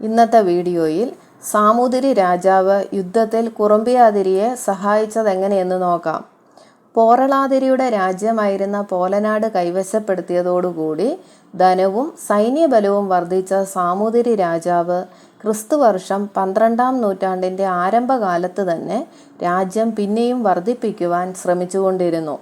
ഇന്നത്തെ വീഡിയോയിൽ സാമൂതിരി രാജാവ് യുദ്ധത്തിൽ കുറുമ്പിയാതിരിയെ സഹായിച്ചതെങ്ങനെയെന്ന് നോക്കാം. പോറളാതിരിയുടെ രാജ്യമായിരുന്ന പോലനാട് കൈവശപ്പെടുത്തിയതോടുകൂടി ധനവും സൈന്യബലവും വർദ്ധിച്ച സാമൂതിരി രാജാവ് ക്രിസ്തുവർഷം പന്ത്രണ്ടാം നൂറ്റാണ്ടിന്റെ ആരംഭകാലത്ത് തന്നെ രാജ്യം പിന്നെയും വർദ്ധിപ്പിക്കുവാൻ ശ്രമിച്ചുകൊണ്ടിരുന്നു.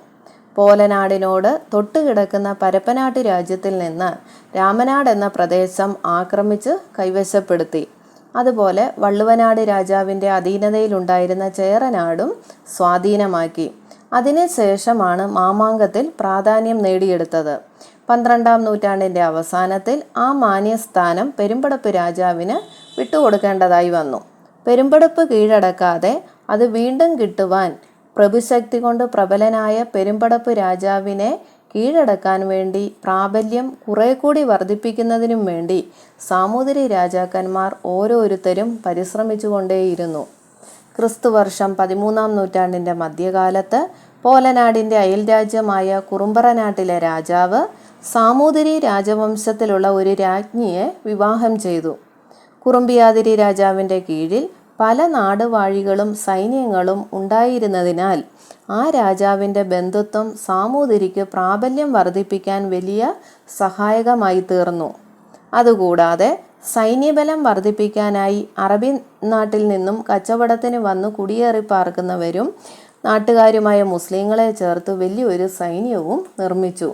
പോലനാടിനോട് തൊട്ടുകിടക്കുന്ന പരപ്പനാട്ട് രാജ്യത്തിൽ നിന്ന് രാമനാട് എന്ന പ്രദേശം ആക്രമിച്ച് കൈവശപ്പെടുത്തി. അതുപോലെ വള്ളുവനാട് രാജാവിന്റെ അധീനതയിലുണ്ടായിരുന്ന ചേരനാടും സ്വാധീനമാക്കി. അതിനുശേഷമാണ് മാമാങ്കത്തിൽ പ്രാധാന്യം നേടിയെടുത്തത്. പന്ത്രണ്ടാം നൂറ്റാണ്ടിന്റെ അവസാനത്തിൽ ആ മാന്യസ്ഥാനം പെരുമ്പടപ്പ് രാജാവിന് വിട്ടുകൊടുക്കേണ്ടതായി വന്നു. പെരുമ്പടപ്പ് കീഴടക്കാതെ അത് വീണ്ടും കിട്ടുവാൻ പ്രഭുശക്തി കൊണ്ട് പ്രബലനായ പെരുമ്പടപ്പ് രാജാവിനെ കീഴടക്കാൻ വേണ്ടി പ്രാബല്യം കുറെ കൂടി വർദ്ധിപ്പിക്കുന്നതിനും വേണ്ടി സാമൂതിരി രാജാക്കന്മാർ ഓരോരുത്തരും പരിശ്രമിച്ചുകൊണ്ടേയിരുന്നു. ക്രിസ്തുവർഷം പതിമൂന്നാം നൂറ്റാണ്ടിന്റെ മധ്യകാലത്ത് പോലനാടിന്റെ അയൽരാജ്യമായ കുറുമ്പറനാട്ടിലെ രാജാവ് സാമൂതിരി രാജവംശത്തിലുള്ള ഒരു രാജ്ഞിയെ വിവാഹം ചെയ്തു. കുറുമ്പിയാതിരി രാജാവിന്റെ കീഴിൽ പല നാടുവാഴികളും സൈന്യങ്ങളും ഉണ്ടായിരുന്നതിനാൽ ആ രാജാവിന്റെ ബന്ധുത്വം സാമൂതിരിക്ക് പ്രാബല്യം വർദ്ധിപ്പിക്കാൻ വലിയ സഹായകമായി തീർന്നു. അതുകൂടാതെ സൈന്യബലം വർദ്ധിപ്പിക്കാനായി അറബി നാട്ടിൽ നിന്നും കച്ചവടത്തിന് വന്നു കുടിയേറി പാർക്കുന്നവരും നാട്ടുകാരുമായ മുസ്ലിങ്ങളെ ചേർത്ത് വലിയൊരു സൈന്യവും നിർമ്മിച്ചു.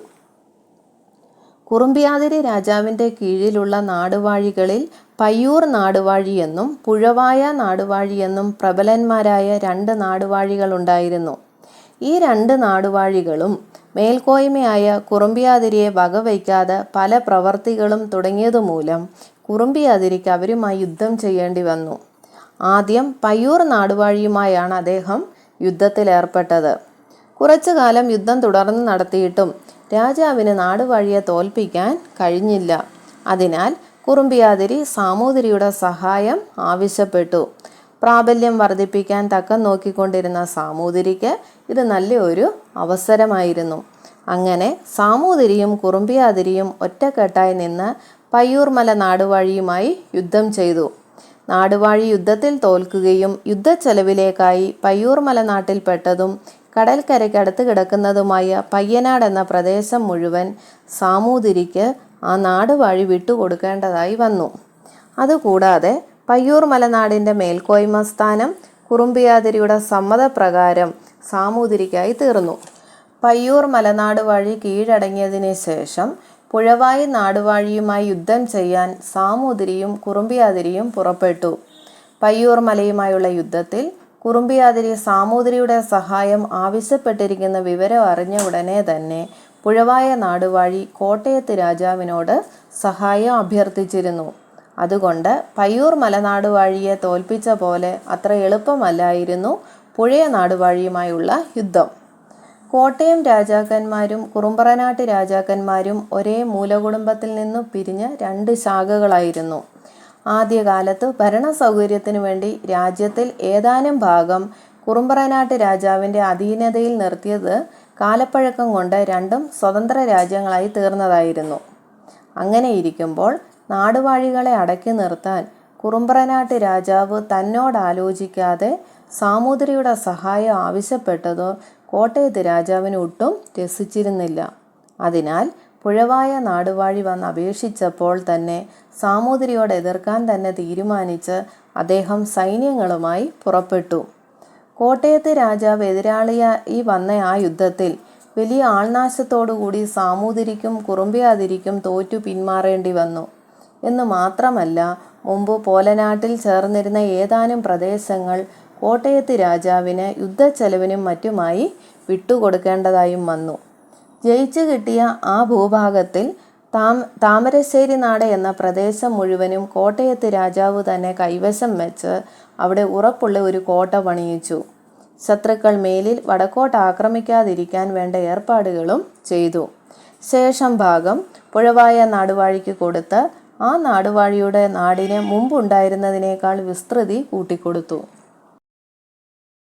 കുറുമ്പിയാതിരി രാജാവിന്റെ കീഴിലുള്ള നാടുവാഴികളിൽ പയ്യൂർ നാടുവാഴിയെന്നും പുഴവായ നാടുവാഴിയെന്നും പ്രബലന്മാരായ രണ്ട് നാടുവാഴികളുണ്ടായിരുന്നു. ഈ രണ്ട് നാടുവാഴികളും മേൽക്കോയ്മയായ കുറുമ്പിയാതിരിയെ വകവയ്ക്കാതെ പല പ്രവർത്തികളും തുടങ്ങിയതുമൂലം കുറുമ്പിയാതിരിക്ക് അവരുമായി യുദ്ധം ചെയ്യേണ്ടി വന്നു. ആദ്യം പയ്യൂർ നാടുവാഴിയുമായാണ് അദ്ദേഹം യുദ്ധത്തിലേർപ്പെട്ടത്. കുറച്ചു കാലം യുദ്ധം തുടർന്ന് നടത്തിയിട്ടും രാജാവിന് നാടുവാഴിയെ തോൽപ്പിക്കാൻ കഴിഞ്ഞില്ല. അതിനാൽ കുറുമ്പിയാതിരി സാമൂതിരിയുടെ സഹായം ആവശ്യപ്പെട്ടു. പ്രാബല്യം വർദ്ധിപ്പിക്കാൻ തക്കം നോക്കിക്കൊണ്ടിരുന്ന സാമൂതിരിക്ക് ഇത് നല്ലൊരു അവസരമായിരുന്നു. അങ്ങനെ സാമൂതിരിയും കുറുമ്പിയാതിരിയും ഒറ്റക്കെട്ടായി നിന്ന് പയ്യൂർമല നാടുവാഴിയുമായി യുദ്ധം ചെയ്തു. നാടുവാഴി യുദ്ധത്തിൽ തോൽക്കുകയും യുദ്ധച്ചെലവിലേക്കായി പയ്യൂർമല നാട്ടിൽപ്പെട്ടതും കടൽക്കരയ്ക്കടുത്ത് കിടക്കുന്നതുമായ പയ്യനാട് എന്ന പ്രദേശം മുഴുവൻ സാമൂതിരിക്ക് ആ നാട് വഴി വിട്ടുകൊടുക്കേണ്ടതായി വന്നു. അതുകൂടാതെ പയ്യൂർ മലനാടിന്റെ മേൽക്കോയ്മ സ്ഥാനം കുറുമ്പിയാതിരിയുടെ സമ്മതപ്രകാരം സാമൂതിരിക്കായി തീർന്നു. പയ്യൂർ മലനാട് വഴി കീഴടങ്ങിയതിന് ശേഷം പുഴവായി നാടുവാഴിയുമായി യുദ്ധം ചെയ്യാൻ സാമൂതിരിയും കുറുമ്പിയാതിരിയും പുറപ്പെട്ടു. പയ്യൂർ മലയുമായുള്ള യുദ്ധത്തിൽ കുറുമ്പിയാതിരി സാമൂതിരിയുടെ സഹായം ആവശ്യപ്പെട്ടിരിക്കുന്ന വിവരം അറിഞ്ഞ ഉടനെ തന്നെ പുഴവായ നാടുവാഴി കോട്ടയത്ത് രാജാവിനോട് സഹായം അഭ്യർത്ഥിച്ചിരുന്നു. അതുകൊണ്ട് പയ്യൂർ മലനാടുവാഴിയെ തോൽപ്പിച്ച പോലെ അത്ര എളുപ്പമല്ലായിരുന്നു പുഴയ നാടുവാഴിയുമായുള്ള യുദ്ധം. കോട്ടയം രാജാക്കന്മാരും കുറുമ്പറനാട്ട് രാജാക്കന്മാരും ഒരേ മൂലകുടുംബത്തിൽ നിന്നു പിരിഞ്ഞ് രണ്ട് ശാഖകളായിരുന്നു. ആദ്യകാലത്ത് ഭരണ സൗകര്യത്തിനു വേണ്ടി രാജ്യത്തിൽ ഏതാനും ഭാഗം കുറുമ്പറനാട്ട് രാജാവിന്റെ അധീനതയിൽ നിർത്തിയത് കാലപ്പഴക്കം കൊണ്ട് രണ്ടും സ്വതന്ത്ര രാജ്യങ്ങളായി തീർന്നതായിരുന്നു. അങ്ങനെ ഇരിക്കുമ്പോൾ നാടുവാഴികളെ അടക്കി നിർത്താൻ കുറുമ്പറനാട്ട് രാജാവ് തന്നോടാലോചിക്കാതെ സാമൂതിരിയുടെ സഹായം ആവശ്യപ്പെട്ടതോ കോട്ടയത്ത് രാജാവിന് ഒട്ടും രസിച്ചിരുന്നില്ല. അതിനാൽ പുഴവായ നാടുവാഴി വന്ന് അപേക്ഷിച്ചപ്പോൾ തന്നെ സാമൂതിരിയോട് എതിർക്കാൻ തന്നെ തീരുമാനിച്ച് അദ്ദേഹം സൈന്യങ്ങളുമായി പുറപ്പെട്ടു. കോട്ടയത്തെ രാജാവ് എതിരാളിയായി വന്ന ആ യുദ്ധത്തിൽ വലിയ ആൾനാശത്തോടുകൂടി സാമൂതിരിക്കും കുറുമ്പിയാതിരിക്കും തോറ്റു പിന്മാറേണ്ടി വന്നു. എന്ന് മാത്രമല്ല മുമ്പ് പോലനാട്ടിൽ ചേർന്നിരുന്ന ഏതാനും പ്രദേശങ്ങൾ കോട്ടയത്ത് രാജാവിന് യുദ്ധച്ചെലവിനും മറ്റുമായി വിട്ടുകൊടുക്കേണ്ടതായും വന്നു. ജയിച്ചു കിട്ടിയ ആ ഭൂഭാഗത്തിൽ താം താമരശ്ശേരി നാട് എന്ന പ്രദേശം മുഴുവനും കോട്ടയത്ത് രാജാവ് തന്നെ കൈവശം വെച്ച് അവിടെ ഉറപ്പുള്ള ഒരു കോട്ട പണിയിച്ചു. ശത്രുക്കൾ മേലിൽ വടക്കോട്ട് ആക്രമിക്കാതിരിക്കാൻ വേണ്ട ഏർപ്പാടുകളും ചെയ്തു. ശേഷം ഭാഗം പുഴവായ നാടുവാഴിക്ക് കൊടുത്ത് ആ നാടുവാഴിയുടെ നാടിന് മുമ്പുണ്ടായിരുന്നതിനേക്കാൾ വിസ്തൃതി കൂട്ടിക്കൊടുത്തു.